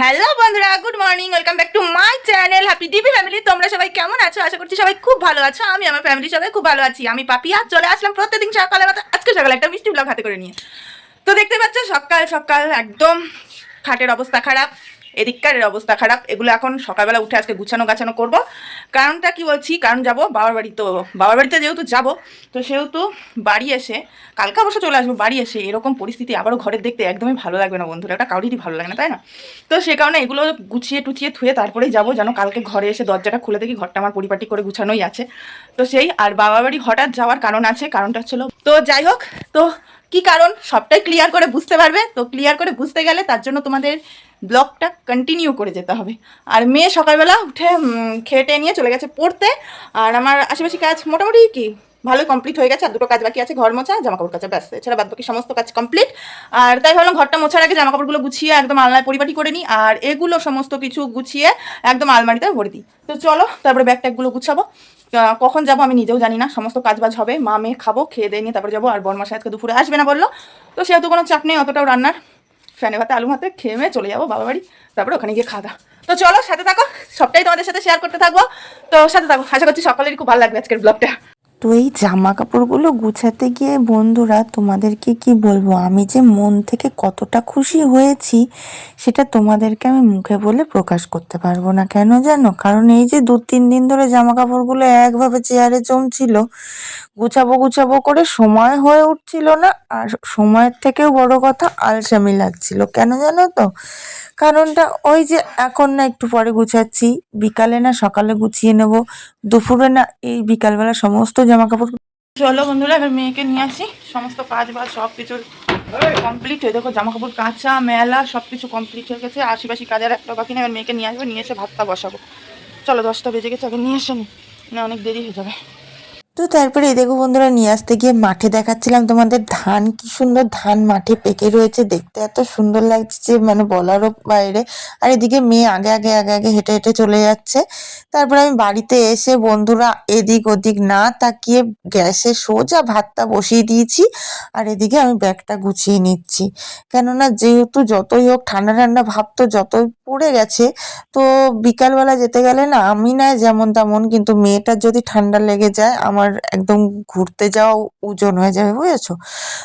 Hello বন্ধুরা good morning welcome back to my channel happy DB family তোমরা সবাই কেমন আছো? আশা করছি সবাই খুব ভালো আছো। আমি আমার ফ্যামিলি সবাই খুব ভালো আছি। আমি পাপিয়া, চলে আসলাম প্রত্যেকদিন সকালে মতো, আজকে সকালে একটা মিষ্টি ব্লগ হাতে করে নিয়ে। তো দেখতে পাচ্ছ, সকাল সকাল একদম খাটের অবস্থা খারাপ। এদিককারের অবস্থা খারাপ। এগুলো এখন সকালবেলা উঠে আজকে গুছানো গাছানো করব। কারণটা কি বলছি? কারণ যাব বাবার বাড়ি তো বাবার বাড়িতে যেহেতু যাব, তো সেহেতু বাড়ি এসে কালকে অবশ্য চলে আসব বাড়ি এসে। এরকম পরিস্থিতি আবারও ঘরের দেখতে একদমই ভালো লাগবে না বন্ধুরা। এটা কারোরই ভালো লাগে না, তাই না? তো সে কারণে এগুলো গুছিয়ে টুছিয়ে থুয়ে তারপরেই যাব। যেন কালকে ঘরে এসে দরজাটা খুলে দেখি ঘরটা আমার পরিপাটি করে গুছানোই আছে। তো সেই, আর বাবা বাড়ি হঠাৎ যাওয়ার কারণ আছে। কারণটা ছিল তো যাই হোক, তো কি কারণ? সবটাই ক্লিয়ার করে বুঝতে পারবে। তো ক্লিয়ার করে বুঝতে গেলে তার জন্য তোমাদের ব্লগটা কন্টিনিউ করে যেতে হবে। আর মেয়ে সকালবেলা উঠে টেয়ে নিয়ে চলে গেছে পড়তে। আর আমার আশেপাশে কাজ মোটামুটি কি, ভালোই কমপ্লিট হয়ে গেছে। আর দুটো কাজ বাকি আছে, ঘর মোছা জামা কাপড় কাচা, ব্যাস। এছাড়া বাদ বাকি সমস্ত কাজ কমপ্লিট আর তাই ভাবলাম ঘরটা মোছার আগে জামা কাপড়গুলো গুছিয়ে একদম আলনায় পরিপাটি করে নিই। আর এগুলো সমস্ত কিছু গুছিয়ে একদম আলমারিতে ভরে দিই। তো চলো, তারপরে ব্যাগ ট্যাগগুলো গুছাবো। কখন যাব আমি নিজেও জানি না। সমস্ত কাজ বাজ হবে। মা, মেয়ে খাব, খেয়ে দিয়ে নিয়ে তারপরে যাব। আর বরমাসা আজকে দুপুরে আসবে না বলল। তো সেহেতু কোনো চাপ নেই, অতটাও রান্নার। ফ্যানে ভাতে আলু ভাতে খেয়ে চলে যাব বাবা বাড়ি, তারপরে ওখানে গিয়ে খাওয়া। তো চলো, সাথে থাকো, সবটাই তোমাদের সাথে শেয়ার করতে থাকব তো সাথে থাকো, আশা করছি সকালেরই খুব ভালো লাগবে আজকের ব্লগটা তো এই জামা কাপড়গুলো গুছাতে গিয়ে বন্ধুরা তোমাদেরকে কি বলব? আমি যে মন থেকে কতটা খুশি হয়েছি, সেটা তোমাদেরকে আমি মুখে বলে প্রকাশ করতে পারব না। কেন জানো? কারণ এই যে দু তিন দিন ধরে জামা কাপড়গুলো একভাবে চেয়ারে জমছিল, গুছাবো গুছাবো করে সময় হয়ে উঠছিল না, আর সময়ের থেকেও বড় কথা আলসামি লাগছিল। কেন জানো তো? কারণটা ওই যে এখন না একটু পরে গুছাচ্ছি, বিকালে না সকালে গুছিয়ে নেব। দুপুরে না এই বিকালবেলা সমস্ত জামা কাপড় চলো বন্ধুরা, এবার মেয়েকে নিয়ে আসি। সমস্ত কাজ বাজ সব কিছু কমপ্লিট হয়ে দেখো জামা কাপড় কাঁচা, মেলা সব কিছু কমপ্লিট হয়ে গেছে। আশিপাশি কাজের একটা বাকি না এবার মেয়েকে নিয়ে আসব, নিয়ে এসে ভাতটা বসাবো। চলো দশটা বেজে গেছে, আগে নিয়ে এসে নি। না, অনেক দেরি হয়ে যাবে। তো তারপরে দেখো বন্ধুরা, নিয়ে আসতে গিয়ে মাঠে দেখাচ্ছিলাম তোমাদের ধান, কি সুন্দর ধান মাঠে পেকে রয়েছে, দেখতে এত সুন্দর লাগছে যে মানে বলারও বাইরে। আর এদিকে মেয়ে আগে আগে আগে আগে হেঁটে হেঁটে চলে যাচ্ছে। তারপরে আমি বাড়িতে এসে বন্ধুরা এদিক ওদিক না তাকিয়ে গ্যাসে সোজা ভাতটা বসিয়ে দিয়েছি, আর এদিকে আমি ব্যাগটা গুছিয়ে নিচ্ছি। কেননা যেহেতু যতই হোক ঠান্ডা ঠান্ডা ভাব তো যতই পড়ে গেছে, তো বিকালবেলা যেতে গেলে না, আমি না যেমন তেমন, কিন্তু মেয়েটার যদি ঠান্ডা লেগে যায়, আমার একদম ঘুরতে যাওয়া ওজন হয়ে যাবে, বুঝেছ?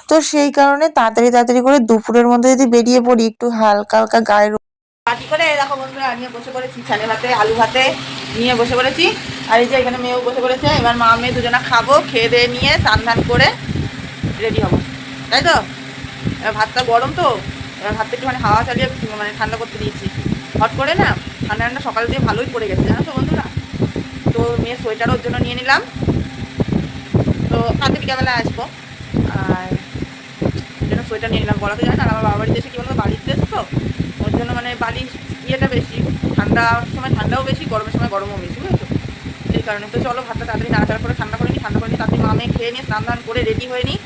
তো সেই কারণে তাড়াতাড়ি তাড়াতাড়ি করে দুপুরের মধ্যে যদি বেরিয়ে পড়ি, একটু হালকা হালকা গায়ের বাটি করে দেখো বন্ধুরা নিয়ে বসে পড়েছি ছানে ভাতে, আলু ভাতে নিয়ে বসে পড়েছি। আর এই যে এখানে মেয়েও বসে পড়েছে, এবার মা, মেয়ে দুজনা খাব, খেয়ে দিয়ে নিয়ে স্নান ধান করে রেডি হব। তাই তো? এবার ভাতটা গরম তো, এবার ভাতটা একটুখানি হাওয়া চালিয়ে মানে ঠান্ডা করতে দিয়েছি। হট করে না, ঠান্ডা ঠান্ডা সকাল দিয়ে ভালোই পড়ে গেছে, জানো তো বন্ধুরা? তো মেয়ে সোয়েটার ওর জন্য নিয়ে নিলাম। কালকে বিকালবেলা আসব। আর জন্য সোয়েটার নিয়ে নিলাম বলা তো যায় আর আমার বাবা বাড়িতে এসে কি বলতো, বাড়িতে এসে তো ওর জন্য মানে বালির ইয়েটা বেশি ঠান্ডার সময় ঠান্ডাও বেশি, গরমের সময় গরমও বেশি, বুঝেছ? এই কারণে তো চলো ভাতটা তাড়াতাড়ি নাড়াচাড়া করে ঠান্ডা করে নিই ঠান্ডা করে নিই তাড়াতাড়ি মামে খেয়ে নিয়ে স্নান দান করে রেডি হয়ে নিই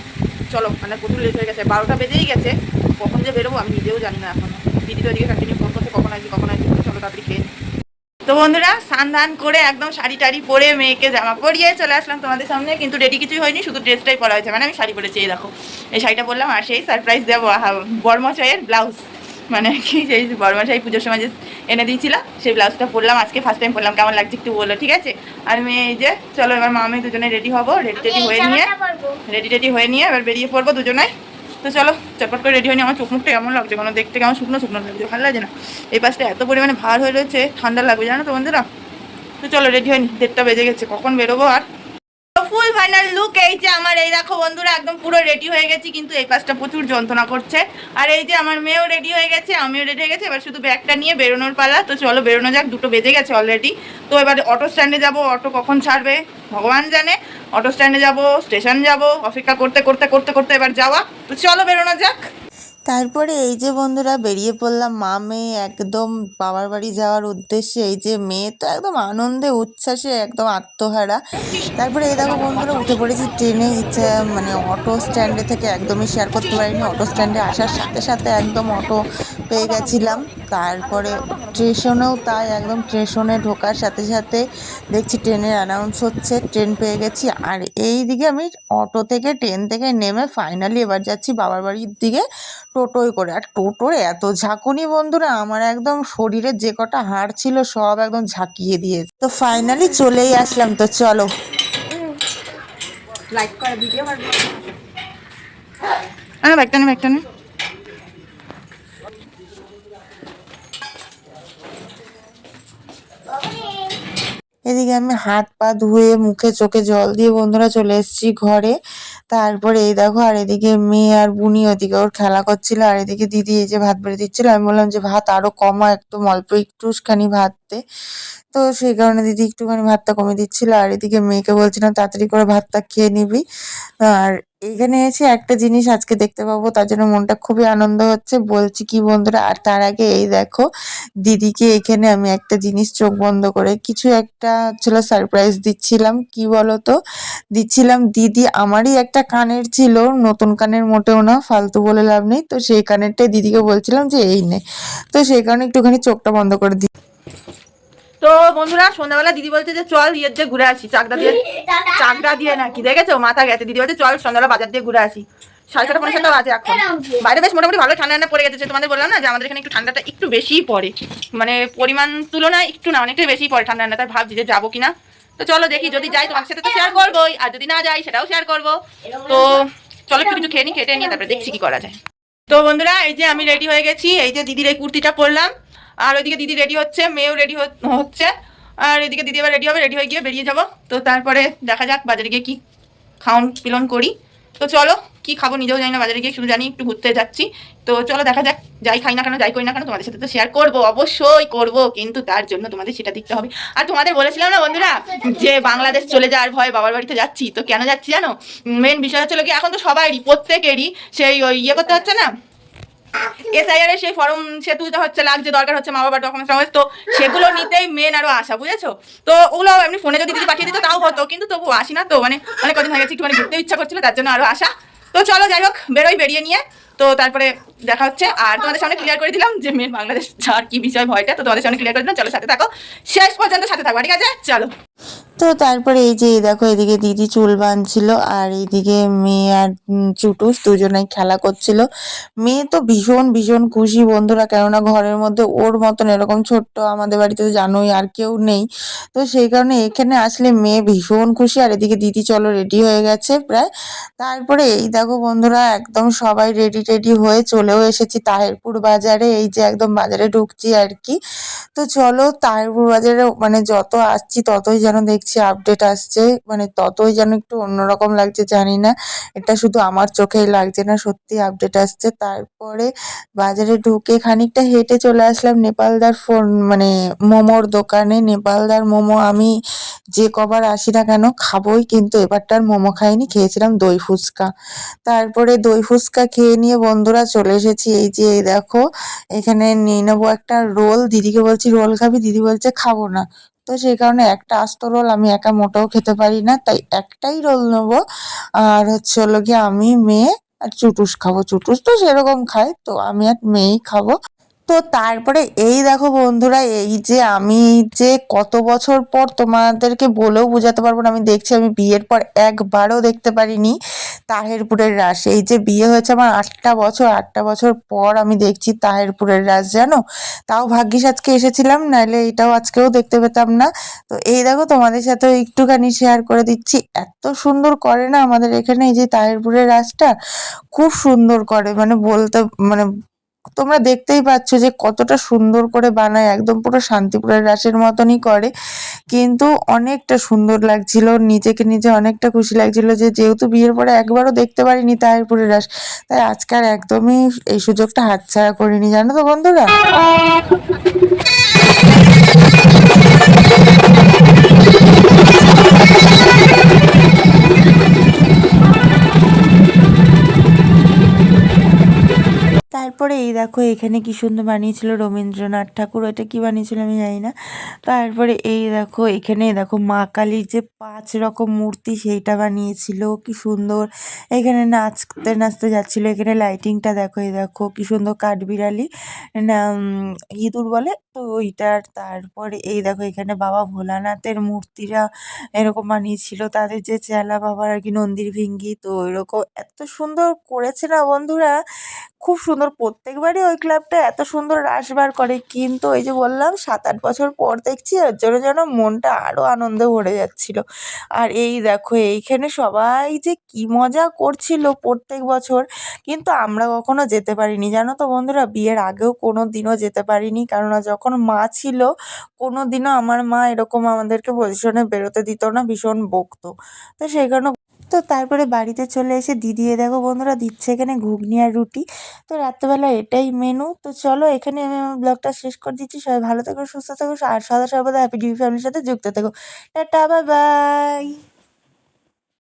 চলো মানে প্রচুর লেট হয়ে গেছে, বারোটা বেজেই গেছে। কখন যে বেরোবো আমি নিজেও জানি না এখনও। দিদি তো এদিকে কন্টিনিউ ফোন করছে, কখন আসবি কখন আসবি, চলো তাড়াতাড়ি খেয়ে। তো বন্ধুরা স্নান ধান করে একদম শাড়ি টাড়ি পরে মেয়েকে জামা পরিয়ে চলে আসলাম তোমাদের সামনে কিন্তু রেডি কিছুই হয়নি শুধু ড্রেসটাই পরা হয়েছে। মানে আমি শাড়ি পরেছি এই দেখো। এই শাড়িটা পরলাম আর সেই সারপ্রাইজ দেবো বর্মশাইয়ের ব্লাউজ মানে কি সেই বর্মশাই পুজোর সময় যে এনে দিয়েছিল সেই ব্লাউজটা পরলাম আজকে ফার্স্ট টাইম পরলাম কেমন লাগছে একটু বলো ঠিক আছে? আর মেয়ে এই যে চলো এবার মা আমি দুজনে রেডি হব রেডি টেডি হয়ে নিয়ে রেডি টেডি হয়ে নিয়ে এবার বেরিয়ে পড়ব দুজনাই। তো চলো, চটপট করে রেডি হয়নি আমার চোখ মুখটা এমন লাগছে কোনো দেখতে কেমন শুকনো শুকনো লাগছে, ভালো লাগছে না? এই পাশটা এত পরিমাণে ভার হয়ে রয়েছে, ঠান্ডা লাগবে জানো তো বন্ধুরা? তো চলো রেডি হয়নি দেড়টা বেজে গেছে, কখন বেরোবো আর? ফাইনাল লুক এই যে আমার, এই দেখো বন্ধুরা, একদম পুরো রেডি হয়ে গেছি, কিন্তু এই পাশটা প্রচুর যন্ত্রণা করছে। আর এই যে আমার মেয়েও রেডি হয়ে গেছে, আমিও রেডি হয়ে গেছি, এবার শুধু ব্যাগটা নিয়ে বেরোনোর পালা। তো চলো বেরোনো যাক, দুটো বেজে গেছে অলরেডি তো এবার অটো স্ট্যান্ডে যাব অটো কখন ছাড়বে? ভগবান জানে। অটো স্ট্যান্ডে যাব স্টেশন যাব, অপেক্ষা করতে করতে করতে করতে এবার যাওয়া। তো চলো বেরোনো যাক। তারপরে এই যে বন্ধুরা বেরিয়ে পড়লাম, মা মেয়ে একদম বাবার বাড়ি যাওয়ার উদ্দেশ্যে, এই যে মেয়ে তো একদম আনন্দে, উচ্ছ্বাসে, একদম আত্মহারা। তারপরে এই দেখো বন্ধুরা, উঠে পড়েছি ট্রেনে ইচ্ছা মানে অটো স্ট্যান্ডে থেকে একদমই শেয়ার করতে পারিনি। অটো স্ট্যান্ডে আসার সাথে সাথে একদম অটো পেয়ে গেছিলাম। তারপরে স্টেশনেও তাই, একদম স্টেশনে ঢোকার সাথে সাথে দেখছি ট্রেনের অ্যানাউন্স হচ্ছে, ট্রেন পেয়ে গেছি। আর এই দিকে আমি অটো থেকে, ট্রেন থেকে নেমে ফাইনালি এবার যাচ্ছি বাবার বাড়ির দিকে টোটোয় করে। আর টোটোর এত ঝাঁকুনি বন্ধুরা, আমার একদম শরীরে যে কটা হাড় ছিল সব একদম ঝাঁকিয়ে দিয়েছে। তো ফাইনালি চলেই আসলাম, তো চলো। লাইক করে ভিডিও হ্যাঁ ব্যাগটা নে ব্যাগটা এদিকে আমি হাত পা ধুয়ে মুখে চোখে জল দিয়ে বন্ধুরা চলে এসেছি ঘরে। তারপরে এই দেখো, আর এদিকে মেয়ে আর বুনি ওদিকে ওর খেলা করছিল, আর এদিকে দিদি এই যে ভাত বেড়ে দিচ্ছিল। আমি বললাম যে ভাত আরও কমা একটু অল্প একটুখানি ভাত দে তো সেই কারণে দিদি একটুখানি ভাতটা কমে দিচ্ছিল, আর এদিকে মেয়েকে বলছিলাম, তাড়াতাড়ি করে ভাতটা খেয়ে নিবি। আর এইখানে এসে একটা জিনিস আজকে দেখতে পাবো, তার জন্য মনটা খুবই আনন্দ হচ্ছে। বলছি কি বন্ধুরা, আর তার আগে এই দেখো, দিদিকে এখানে আমি একটা জিনিস চোখ বন্ধ করে কিছু একটা ছিল সারপ্রাইজ দিচ্ছিলাম। কি বলতো? দিচ্ছিলাম, দিদি, আমারই একটা কানের ছিল, নতুন কানের মোটেও না, ফালতু বলে লাভ নেই। তো সেই কানেরটাই দিদিকে বলছিলাম যে, এই নে। তো সেই কারণে একটুখানি চোখটা বন্ধ করে দি তো বন্ধুরা, সন্ধ্যাবেলা দিদি বলছে যে, চল ইয়ের দিয়ে ঘুরে আসি, চাকদা দিয়ে। চাকদা দিয়ে নাকি, দেখেছ? মাথা গেছে। দিদি বলছে, চল সন্ধ্যাবেলা বাজার দিয়ে ঘুরে আসি। সাড়ে ছটা পনেরো সাতটা বাজে এখন। বাইরে বেশ মোটামুটি ভালো ঠান্ডা ঠান্ডা পড়ে গেছে তোমাদের বললাম না, যে আমাদের এখানে একটু ঠান্ডাটা একটু বেশিই পড়ে। মানে পরিমাণ তুলনায় একটু না, অনেকটাই বেশি পড়ে ঠান্ডা ঠান্ডা, তাই ভাবছি যে যাব কিনা। তো চলো দেখি, যদি যাই তোমার সাথে তো শেয়ার করবোই, আর যদি না যাই সেটাও শেয়ার করব। তো চলো একটু কিছু খেয়ে নি খেটে নিয়ে, তারপরে দেখছি কি করা যায়। তো বন্ধুরা, এই যে আমি রেডি হয়ে গেছি, এই যে দিদির এই কুর্তিটা পরলাম। আর ওইদিকে দিদি রেডি হচ্ছে, মেয়েও রেডি হচ্ছে। আর এদিকে দিদি আবার রেডি হবে রেডি হয়ে গিয়ে বেরিয়ে যাব। তো তারপরে দেখা যাক বাজারে গিয়ে কি খাওন পিলন করি। তো চলো, কি খাব নিজেও জানি না, বাজারে গিয়ে শুধু জানি একটু ঘুরতে যাচ্ছি। তো চলো দেখা যাক, যাই খাই না কেন, যাই করি না কেন, তোমাদের সাথে তো শেয়ার করব, অবশ্যই করব। কিন্তু তার জন্য তোমাদের সেটা দেখতে হবে। আর তোমাদের বলেছিলাম না বন্ধুরা, যে বাংলাদেশ চলে যাওয়ার ভয়, বাবার বাড়িতে যাচ্ছি। তো কেন যাচ্ছি জানো? মেন বিষয় হচ্ছে কি, এখন তো সবাইরই প্রত্যেকেরই সেই ওই ইয়ে করতে হচ্ছে না? এসআইআর এর সেই ফর্ম সে তুলতে হচ্ছে, লাগছে, দরকার হচ্ছে মা বাবার ডকুমেন্টস তো সেগুলো নিতেই মেন আরও আশা, বুঝেছ? তো ওগুলো এমনি ফোনে যদি পাঠিয়ে দিত, তাও হতো, কিন্তু তবু আসি না, তো মানে অনেক কদিন হয়ে গেছে একটু মানে ঘুরতে ইচ্ছা করছিল, তার জন্য আরও আশা। তো চলো, যাই হোক, বেরোই বেরিয়ে নিয়ে, তো তারপরে দেখা হচ্ছে। আর তোমাদের সামনে ক্লিয়ার করে দিলাম যে মেন বাংলাদেশ যাওয়ার কি বিষয় ভয়টা, তো তোমাদের সামনে ক্লিয়ার করে দিলাম। চলো, সাথে থাকো। শেষ পর্যন্ত সাথে থাকো ঠিক আছে? চলো। তো তারপরে এই যে দেখো, এদিকে দিদি চুল বাঁধছিল আর এইদিকে মেয়ে আর চুটুস দুজনেই খেলা করছিল। মেয়ে তো ভীষণ ভীষণ খুশি বন্ধুরা, কেননা ঘরের মধ্যে ওর মতন এরকম ছোট্ট আমাদের বাড়িতে তো জানোই আর কেউ নেই। তো সেই কারণে এখানে আসলে মেয়ে ভীষণ খুশি আর এদিকে দিদি চলো রেডি হয়ে গেছে প্রায়। তারপরে এই দেখো বন্ধুরা, একদম সবাই রেডি টেডি হয়ে চলেও এসেছি তাহেরপুর বাজারে। এই যে একদম বাজারে ঢুকছি আর কি। তো চলো তাহেরপুর বাজারে মানে যত আসছি ততই যেন দেখছি আপডেট আসছে মানে ততই যেন একটু অন্যরকম লাগছে, জানি না। এটা শুধু আমার চোখেই লাগছে না, সত্যি আপডেট আসছে। তারপরে বাজারে ঢুকে খানিকটা হেঁটে চলে আসলাম নেপালদার ফোন মানে মোমোর দোকানে। নেপালদার মোমো আমি যে কবার আসি না কেন খাবোই, কিন্তু এবারটার মোমো খাইনি, খেয়েছিলাম দই ফুচকা। তারপরে দই ফুচকা খেয়ে নিয়ে বন্ধুরা চলে এসেছি। এই যে দেখো, এখানে নিয়ে নেব একটা রোল। দিদিকে বলছি, রোল খাবি? দিদি বলছে, খাব না। তো সেই কারণে একটা আস্ত রোল আমি একা মোটেও খেতে পারি না, তাই একটাই রোল নেব। আর হচ্ছে হলো গিয়ে আমি মেয়ে আর চুটুস খাব। চুটুস তো সেরকম খায়, তো আমি আর মেয়েই খাব। তো তারপরে এই দেখো বন্ধুরা, এই যে আমি যে কত বছর পর তোমাদেরকে বলেও বোঝাতে পারব না, আমি দেখছি আমি বিয়ের পর একবারও দেখতে পারিনি। তাহেরপুরের রাস এই যে বিয়ে হয়েছে আমার আটটা বছর আটটা বছর পর আমি দেখছি তাহেরপুরের রাস জানো? তাও ভাগ্যিস আজকে এসেছিলাম নাহলে এটাও আজকেও দেখতে পেতাম না। তো এই দেখো, তোমাদের সাথেও একটুখানি শেয়ার করে দিচ্ছি। এত সুন্দর করে না আমাদের এখানে এই যে তাহেরপুরের রাসটা খুব সুন্দর করে মানে বলতে মানে তোমরা দেখতেই পাচ্ছ যে কতটা সুন্দর করে বানায়, একদম পুরো শান্তিপুরের রাসের মতনই করে। কিন্তু অনেকটা সুন্দর লাগছিল, নিজেকে নিজে অনেকটা খুশি লাগছিল যে যেহেতু বিয়ের পরে একবারও দেখতে পারিনি তাহিরপুরের রাস, তাই আজকাল একদমই এই সুযোগটা হাতছাড়া করিনি, জানো তো বন্ধুরা? তারপরে এই দেখো এখানে কি সুন্দর বানিয়েছিল রবীন্দ্রনাথ ঠাকুর এটা কী বানিয়েছিল আমি জানি না। তারপরে এই দেখো এখানে দেখো মা কালীর যে পাঁচ রকম মূর্তি সেইটা বানিয়েছিল, কি সুন্দর। এখানে নাচতে নাচতে যাচ্ছিল, এখানে লাইটিংটা দেখো, এই দেখো কি সুন্দর কাঠবিড়ালি না ইঁদুর বলে তো ওইটার তারপরে এই দেখো এখানে বাবা ভোলানাথের মূর্তিরা এরকম বানিয়েছিল, তাদের যে চেলা বাবার আর কি নন্দীর ভিঙ্গি, তো এরকম এত সুন্দর করেছে না বন্ধুরা? খুব সুন্দর, প্রত্যেকবারই ওই ক্লাবটা এত সুন্দর রাস বার করে। কিন্তু ওই যে বললাম সাত আট বছর পর দেখছি ওর জন্য যেন মনটা আরও আনন্দে ভরে যাচ্ছিল। আর এই দেখো, এইখানে সবাই যে কি মজা করছিল প্রত্যেক বছর। কিন্তু আমরা কখনো যেতে পারিনি, জানো তো বন্ধুরা? বিয়ের আগেও কোনো দিনও যেতে পারিনি, কেননা যখন মা ছিল কোনো দিনও আমার মা এরকম আমাদেরকে পজিশনে বেরোতে দিত না, ভীষণ বকতো। তো সেই কারণে তো তারপরে বাড়িতে চলে এসে দিদি, এ দেখো বন্ধুরা দিচ্ছে এখানে ঘুগনি আর রুটি। তো রাত্রেবেলা এটাই মেনু তো চলো এখানে আমি আমার ব্লগটা শেষ করে দিচ্ছি। সবাই ভালো থেকো, সুস্থ থেকো, আর সদা সর্বদা হ্যাপি ডিউ ফ্যামিলির সাথে যুক্ত থেকো। Tata bye bye